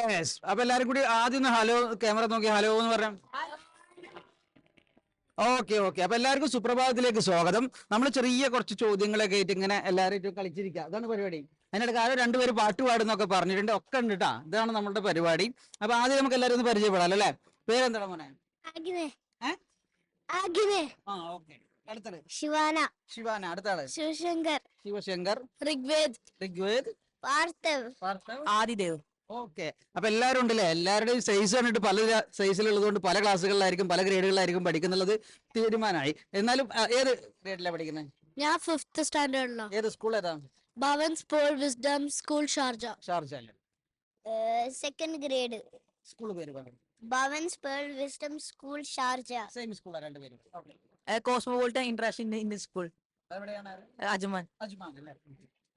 Yes അപ്പൊ എല്ലാരും കൂടി ആദ്യം ഒന്ന് ഹലോ ക്യാമറ നോക്കി ഹലോ എന്ന് പറഞ്ഞു ഓക്കെ ഓക്കെ അപ്പൊ എല്ലാവർക്കും സുപ്രഭാതത്തിലേക്ക് സ്വാഗതം. നമ്മൾ ചെറിയ കുറച്ച് ചോദ്യങ്ങളൊക്കെ ആയിട്ട് ഇങ്ങനെ എല്ലാവരും കളിച്ചിരിക്കുക. അതാണ് പരിപാടി. അതിനിടയ്ക്ക് ആരോ രണ്ടുപേര് പാട്ട് പാടുന്നൊക്കെ പറഞ്ഞിട്ടുണ്ട്. ഒക്കെ ഉണ്ട് കേട്ടാ ഇതാണ് നമ്മുടെ പരിപാടി. അപ്പൊ ആദ്യം നമുക്ക് എല്ലാവരും ഒന്ന് പരിചയപ്പെടാം അല്ലേ? പേരെന്താണ് മോനെ? ആ ഓക്കെ അടുത്തത്. ശിവാന. ശിവാന. അടുത്താൾ. ശിവശങ്കർ. ശിവശങ്കർ. ഋഗ്വേദ്. ഋഗ്വേദ്. പാർത്ഥവ്. പാർത്ഥവ്. ആദിദേവ്. ഓക്കെ. അപ്പൊ എല്ലാവരും ഉണ്ടല്ലേ? എല്ലാവരുടെയും സൈസ് കണ്ടിട്ട് പല സൈസിലുള്ളതുകൊണ്ട് പല ക്ലാസ്സുകളിലായിരിക്കും പല ഗ്രേഡുകളിലായിരിക്കും പഠിക്കുന്നുള്ളത് തീരുമാനമായി. എന്നാലും ഏത് ഗ്രേഡിലാണ് പഠിക്കുന്നത് ഞാൻ ഫിഫ്ത്ത് സ്റ്റാൻഡേർഡിലോ ഏത് സ്കൂൾ ഏതാ? ഭവൻ സ്പോൾ വിസ്ഡം സ്കൂൾ ഷാർജ. ഷാർജ അല്ലേ? സെക്കൻഡ് ഗ്രേഡ് സ്കൂൾ പേര് പറഞ്ഞു ഭവൻ സ്പോൾ വിസ്ഡം സ്കൂൾ ഷാർജ. സെയിം സ്കൂളാണ് രണ്ടുപേരും okay cosmopolitan international Indian school എവിടെയാണ് അജ്മാൻ അജ്മാൻ അല്ലേ?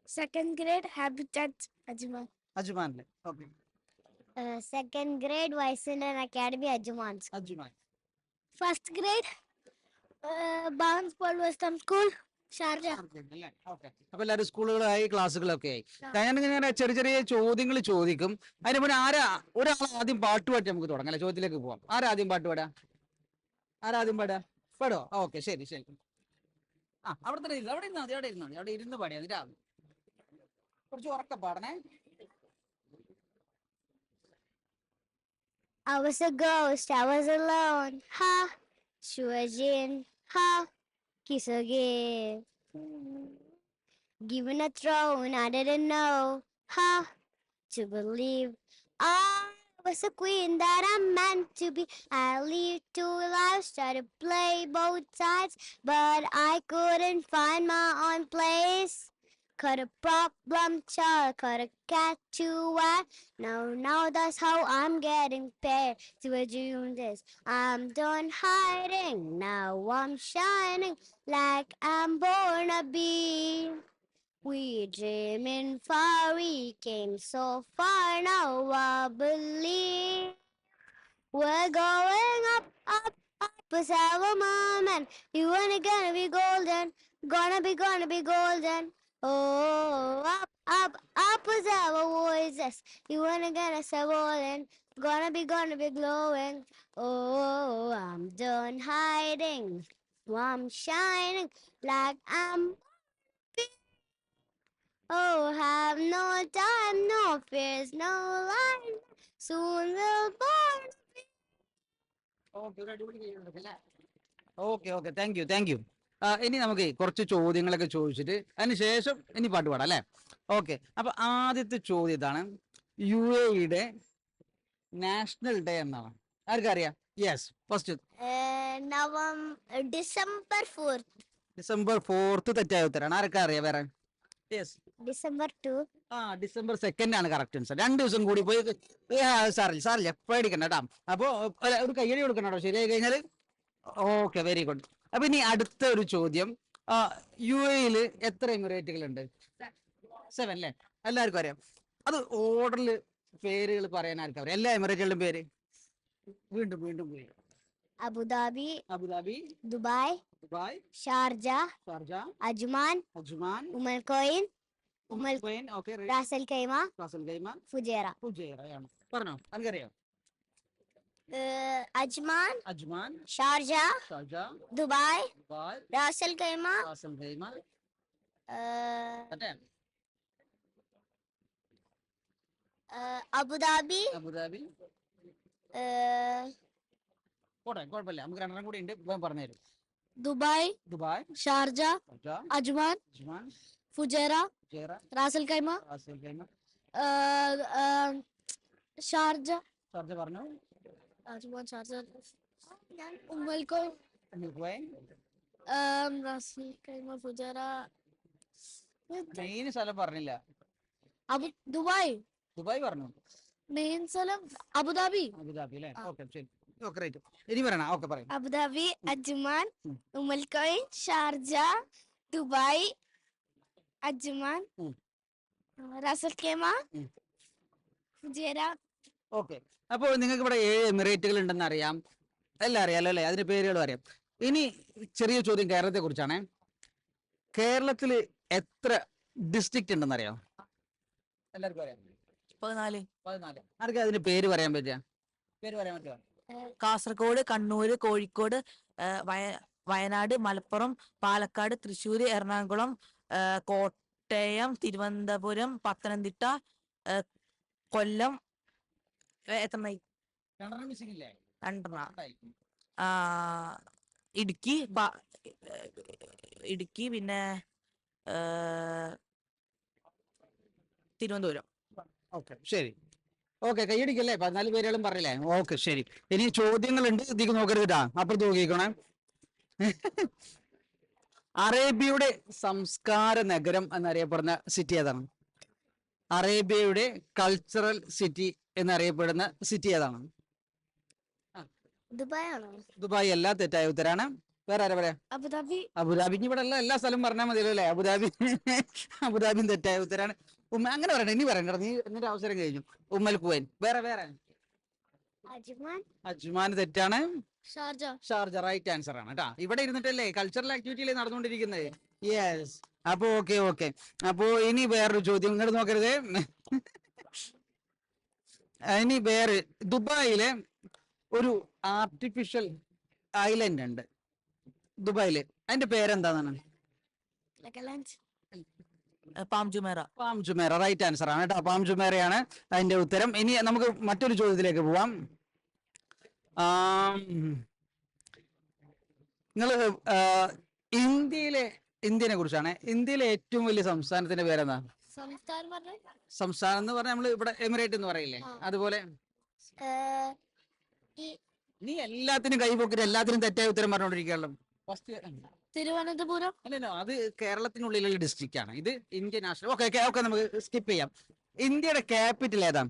Second grade habitat Ajman അജ്മാനിലെ. Okay. Second grade wise academy Ajman. Ajman. First grade school Sharjah. അപ്പൊ എല്ലാവരും സ്കൂളുകളായി ക്ലാസ്സുകളൊക്കെ ആയി. ഞാൻ ഇങ്ങനെ ചെറിയ ചെറിയ ചോദ്യങ്ങൾ ചോദിക്കും. അതിന് മുന്നേ ആരാ ഒരാൾ ആദ്യം പാട്ട് പാടി നമുക്ക് തുടങ്ങാം ചോദ്യത്തിലേക്ക് പോവാം. ആരാ ആദ്യം പാട്ട് പാടാ? ആരാ ആദ്യം പാടാ? പാടോ? ഓക്കെ ശരി ശരി. ആ അവിടെ തന്നെ അവിടെ ഇരുന്നാ മതി അവിടെ ഇരുന്നാ മതി. അവിടെ ഇരുന്ന് പാടിയാ മതി. രാവിലെ. കുറച്ച് ഉറക്കെ പാടണേ. I was a ghost, I was alone. Ha! Shuajin, ha! Kiss again. Given a throne, I didn't know. Ha! To believe I was a queen that I'm meant to be. I lived two lives, tried to play both sides, but I couldn't find my own place. Cut a problem child, cut a cat to whack. No, no, that's how I'm getting paid. See what you this. I'm done hiding. Now I'm shining like I'm born to be. We dreaming far, we came so far. Now I believe we're going up, up, up. Our moment. You wanna gonna be golden, gonna be, gonna be golden. Oh, up, up, up is our voices. You wanna get us say rolling, gonna be gonna be glowing. Oh, I'm done hiding. I'm shining like I'm. Oh, have no time, no fears, no line. Soon will born. Okay, okay, thank you, thank you. ഇനി നമുക്ക് കുറച്ച് ചോദ്യങ്ങളൊക്കെ ചോദിച്ചിട്ട് അതിനുശേഷം ഇനി പാട്ട് പാടാം അല്ലേ? ഓക്കെ അപ്പൊ ആദ്യത്തെ ചോദ്യം ഇതാണ്. യു എയുടെ നാഷണൽ ഡേ എന്നാണ്. ആർക്കറിയാം? Yes first December fourth December 4th. December fourth തെറ്റായ ഉത്തരാണ്. ആർക്കറിയാം വേറെ? Yes December 2. ആ ഡിസംബർ സെക്കൻഡ് ആണ് കറക്റ്റ് ആൻസർ രണ്ട് ദിവസം കൂടി പോയി. സാറില്ല സാറില്ല പേടിക്കണ്ട കേട്ടോ. അപ്പോ ഒരു കയ്യടി കൊടുക്കണം കേട്ടോ. ശരിയായി കഴിഞ്ഞാൽ ഓക്കെ വെരി ഗുഡ് അപ്പൊ ഇനി അടുത്ത ഒരു ചോദ്യം. യു എയിൽ എത്ര എമിറേറ്റുകൾ ഉണ്ട് സെവൻ അല്ലേ എല്ലാവർക്കും അറിയാം. അത് ഓർഡറിൽ പേരുകൾ പറയാൻ ആർക്കും അറിയാം? എല്ലാ എമിറേറ്റുകളുടെ പേര്? വീണ്ടും വീണ്ടും പോയി Abu Dhabi Abu Dhabi Dubai Dubai Sharjah Sharjah Ajman Ajman Umm Al Quwain Umm Al okay Ras Al Khaimah Ras Al Fujairah. ഫുജൈറയാണ്. പറഞ്ഞോ എനിക്കറിയാം Uh, Ajman Sharjah, Sharjah Dubai, Dubai Khaimah, Ras Al uh, uh, Abu Dhabi, Abu Dhabi uh, പോട്ടെ കുഴപ്പമില്ല നമുക്ക് രണ്ടെണ്ണം കൂടി ഉണ്ട് ഇപ്പം പറഞ്ഞുതരും Dubai Sharjah, Sharjah Ajman Fujairah, Fujairah Khaimah, Ras Al Khaimah uh, uh, Sharjah, Sharjah പറഞ്ഞു Umm um, Al Khaimah, Fujairah, main സ്ഥലം പറഞ്ഞില്ല Abu Dubai, ദുബായ് പറഞ്ഞു main സ്ഥലം Dhabi. അബുദാബി അല്ലേ ഓക്കെ ശരി ഓക്കെ റൈറ്റ് ഇനി പറയണ ഓക്കെ പറയും Abu Dhabi, Ajman, Hmm. Umm Al Quwain, Sharjah, Dubai, okay. അപ്പോൾ നിങ്ങൾക്ക് ഇവിടെ ഏഴ് എമിറേറ്റുകൾ ഉണ്ടെന്ന് അറിയാം എല്ലാം അറിയാലോ അല്ലേ? അതിന്റെ പേരുകളും അറിയാം. ഇനി ചെറിയ ചോദ്യം കേരളത്തെ കുറിച്ചാണ് കേരളത്തിൽ എത്ര ഡിസ്ട്രിക്റ്റ് ഉണ്ടെന്ന് അറിയാം എല്ലാവർക്കും അറിയാം. പതിനാല്. പതിനാല്. ആർക്കും അതിന്റെ പേര് പറയാൻ പറ്റുക പേര് പറയാൻ പറ്റുക കാസർഗോഡ് കണ്ണൂര് കോഴിക്കോട് വയ വയനാട് മലപ്പുറം പാലക്കാട് തൃശ്ശൂര് എറണാകുളം കോട്ടയം തിരുവനന്തപുരം പത്തനംതിട്ട കൊല്ലം എത്രണ്ണായി രണ്ടെണ്ണം ഇടുക്കി ഇടുക്കി പിന്നെ തിരുവനന്തപുരം. ഓക്കെ ശരി. ഓക്കെ കൈയടിക്കല്ലേ? പതിനാല് പേരുകളും പറഞ്ഞില്ലേ? ഓക്കെ ശരി. ഇനി ചോദ്യങ്ങളുണ്ട്. ഇതിക്ക് നോക്കരുത് അപ്പുറത്ത് നോക്കിക്കോണേ അറേബ്യയുടെ സംസ്കാര നഗരം എന്നറിയപ്പെടുന്ന സിറ്റി ഏതാണ്? അറേബ്യയുടെ കൾച്ചറൽ സിറ്റി എന്നറിയപ്പെടുന്ന സിറ്റി ഏതാണ്? ദുബായ് ആണോ ദുബായ് അല്ല തെറ്റായ ഉത്തരാണ്. വേറെ ആരാ പറയാ? അബുദാബി. അബുദാബി ഇവിടെ ഉള്ള എല്ലാ സ്ഥലവും പറഞ്ഞാൽ മതിയല്ലോ അല്ലേ? അബുദാബി. അബുദാബിയും തെറ്റായ ഉത്തരാണ്. ഉമ്മ അങ്ങനെ പറയണ്ട ഇനി പറയണ്ട നീ എന്നിട്ട് അവസരം കഴിഞ്ഞു. Umm Al Quwain. വേറെ വേറെ. അജ്മാൻ. അജ്മാൻ തെറ്റാണ്. ഷാർജ. ഷാർജ റൈറ്റ് ആൻസർ ആണ് കേട്ടാ ഇവിടെ ഇരുന്നിട്ടല്ലേ കൾച്ചറൽ ആക്ടിവിറ്റിയിലേ നടന്നുകൊണ്ടിരിക്കുന്നത് യെസ് അപ്പൊ ഓക്കെ ഓക്കെ അപ്പോ ഇനി വേറൊരു ചോദ്യം. ഇങ്ങോട്ട് നോക്കരുത്. ഇനി വേറെ. ദുബായിലെ ഒരു ആർട്ടിഫിഷ്യൽ ഐലൻഡ് ഉണ്ട്. ദുബായിൽ. അതിന്റെ പേരെന്താന്നാണ്? ആ, Palm Jumeirah. Palm Jumeirah right answer ആണ് കേട്ടോ പാം ജുമേറയാണ് അതിന്റെ ഉത്തരം. ഇനി നമുക്ക് മറ്റൊരു ചോദ്യത്തിലേക്ക് പോവാം. നിങ്ങൾ ഇന്ത്യയിലെ ഇന്ത്യനെ കുറിച്ചാണ്. ഇന്ത്യയിലെ ഏറ്റവും വലിയ സംസ്ഥാനത്തിന്റെ പേരെന്താ? സംസ്ഥാനം എന്ന് പറഞ്ഞാൽ നമ്മൾ ഇവിടെ എമിറേറ്റ് എന്ന് പറയില്ലേ? അതുപോലെ? നീ എല്ലാത്തിനും കൈപോക്കിട്ട് എല്ലാത്തിനും തെറ്റായ ഉത്തരം പറഞ്ഞുകൊണ്ടിരിക്കുകയുള്ളൂ ഫസ്റ്റ് തിരുവനന്തപുരം? അല്ലല്ലോ അത് കേരളത്തിനുള്ളിലുള്ള ഡിസ്ട്രിക്റ്റ് ആണ്. ഇത് ഇന്ത്യ നാഷണൽ ഓക്കെ ഓക്കെ നമുക്ക് സ്കിപ്പ് ചെയ്യാം. ഇന്ത്യയുടെ ക്യാപിറ്റൽ ഏതാ?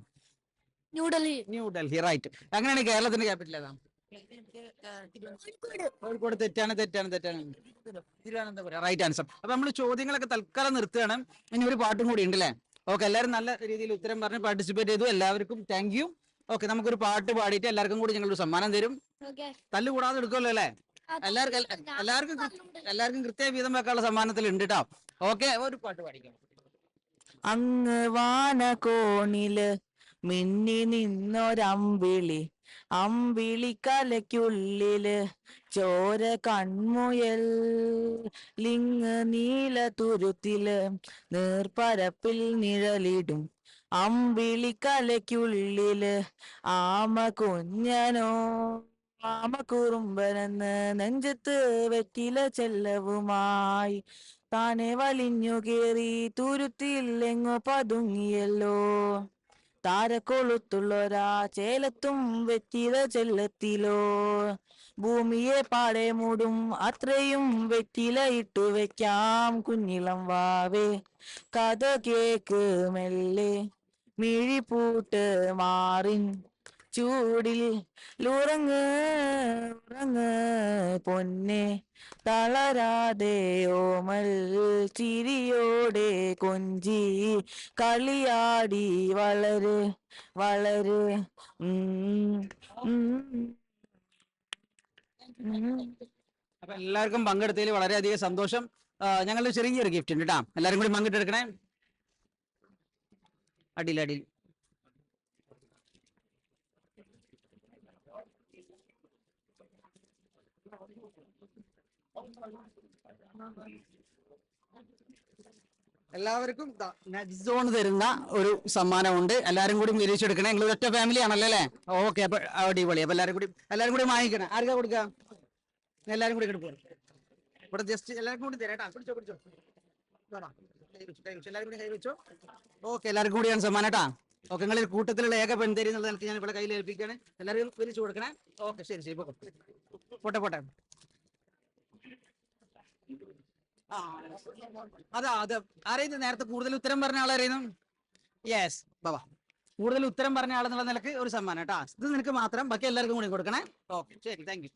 ന്യൂഡൽഹി ന്യൂഡൽഹി റൈറ്റ്. അങ്ങനെയാണ് കേരളത്തിന്റെ ക്യാപിറ്റൽ ഏതാ? കോഴിക്കോട്. തെറ്റാണ് തെറ്റാണ് തെറ്റാണ്. തിരുവനന്തപുരം. റൈറ്റ് ആൻസർ അപ്പൊ നമ്മൾ ചോദ്യങ്ങളൊക്കെ തൽക്കാലം നിർത്തുകയാണ്. ഇനി ഒരു പാട്ടും കൂടി ഉണ്ട് അല്ലേ ഓക്കെ എല്ലാവരും നല്ല രീതിയിൽ ഉത്തരം പറഞ്ഞ് പാർട്ടിസിപ്പേറ്റ് ചെയ്തു. എല്ലാവർക്കും താങ്ക് യു ഓക്കെ നമുക്കൊരു പാട്ട് പാടിയിട്ട് എല്ലാവർക്കും കൂടി ഞങ്ങൾ ഒരു സമ്മാനം തരും. തല്ലുകൂടാതെ തല്ല് കൂടാതെ എടുക്കുമല്ലോ അല്ലേ? എല്ലാവർക്കും എല്ലാവർക്കും എല്ലാവർക്കും കൃത്യ വീതം വെക്കാനുള്ള സമ്മാനത്തിൽ ഉണ്ട് കേട്ടോ ഓക്കെ ഒരു പാട്ട് പാടിക്കാം. അങ്ങ് വാനകോണിൽ മിന്നി നിന്നൊരമ്പിളി. അമ്പിളിക്കലയ്ക്കുള്ളിൽ ചോര കൺമുയൽ. ലിങ് നീല തുരുത്തിൽ നീർപ്പരപ്പിൽ നിഴലിടും. അമ്പിളിക്കലയ്ക്കുള്ളിൽ ആമ കുഞ്ഞനോ ആമ കുറുമ്പനെന്ന് നെഞ്ചത്ത് വെറ്റില ചെല്ലവുമായി. താനെ വലിഞ്ഞു കേറി തുരുത്തിൽ പതുങ്ങിയല്ലോ. താരക്കൊളുത്തുള്ളൊരാ ചേലത്തും വെറ്റില ചെല്ലത്തിലോ. ഭൂമിയെ പാടെ മൂടും അത്രയും വെറ്റില ഇട്ടു വെക്കാം കുഞ്ഞിളം വാവേ. കഥ കേക്ക് മെല്ലെ മിഴിപ്പൂട്ട് മാറിൻ. ചൂടിൽ ലുറങ്ങ് ഉറങ്ങ് പൊന്നെ. തളരാതെ ഓമൽ ചിരിയോടെ കൊഞ്ചി കളിയാടി വളര് വളര്. അപ്പൊ എല്ലാവർക്കും പങ്കെടുത്തതിൽ വളരെയധികം സന്തോഷം. ഞങ്ങളുടെ ചെറിയൊരു ഗിഫ്റ്റ് ഉണ്ട് കേട്ടോ. എല്ലാവരും കൂടി പങ്കിട്ടെടുക്കണേ അടിയിൽ അടിയിൽ എല്ലാവർക്കും നെക്സ്റ്റ് സോൺ തരുന്ന ഒരു സമ്മാനമുണ്ട്. എല്ലാവരും കൂടി നിരീക്ഷിച്ചെടുക്കണേ. നിങ്ങൾ ഒറ്റ ഫാമിലി ആണല്ലോ അല്ലേ? ഓക്കെ അപ്പൊ അടിപൊളി. അപ്പൊ എല്ലാവരും കൂടി എല്ലാവരും കൂടി വാങ്ങിക്കണം. ആർക്കാ കൊടുക്ക? എല്ലാരും കൂടി എടുക്കുക ഇവിടെ ജസ്റ്റ് എല്ലാവർക്കും കൂടി തരാം കുടിച്ചോ പിടിച്ചോ പിടിച്ചോ. എല്ലാവരും കൂടി കൈ വെച്ചോ. ഓക്കെ എല്ലാവർക്കും കൂടിയാണ് സമ്മാനം കേട്ടാ. ഓക്കെ നിങ്ങളിൽ കൂട്ടത്തിലുള്ള ഏക പെൺതേരി എന്നുള്ള നിലയ്ക്ക് ഞാൻ ഇവിടെ കയ്യിൽ ഏൽപ്പിക്കുകയാണ്. എല്ലാവരും വിരിച്ചു കൊടുക്കണേ. ഓക്കെ ശരി ശരി പോട്ടെ പോട്ടെ പോട്ടെ ആ അതാ അത് അറിയുന്നു നേരത്തെ കൂടുതൽ ഉത്തരം പറഞ്ഞ ആളായിരുന്നു യെസ് ബാബാ. കൂടുതൽ ഉത്തരം പറഞ്ഞ ആളെന്നുള്ള നിലയ്ക്ക് ഒരു സമ്മാനം കേട്ടോ. ഇത് നിനക്ക് മാത്രം ബാക്കി എല്ലാവർക്കും കൂടി കൊടുക്കണേ. ഓക്കെ ശരി താങ്ക്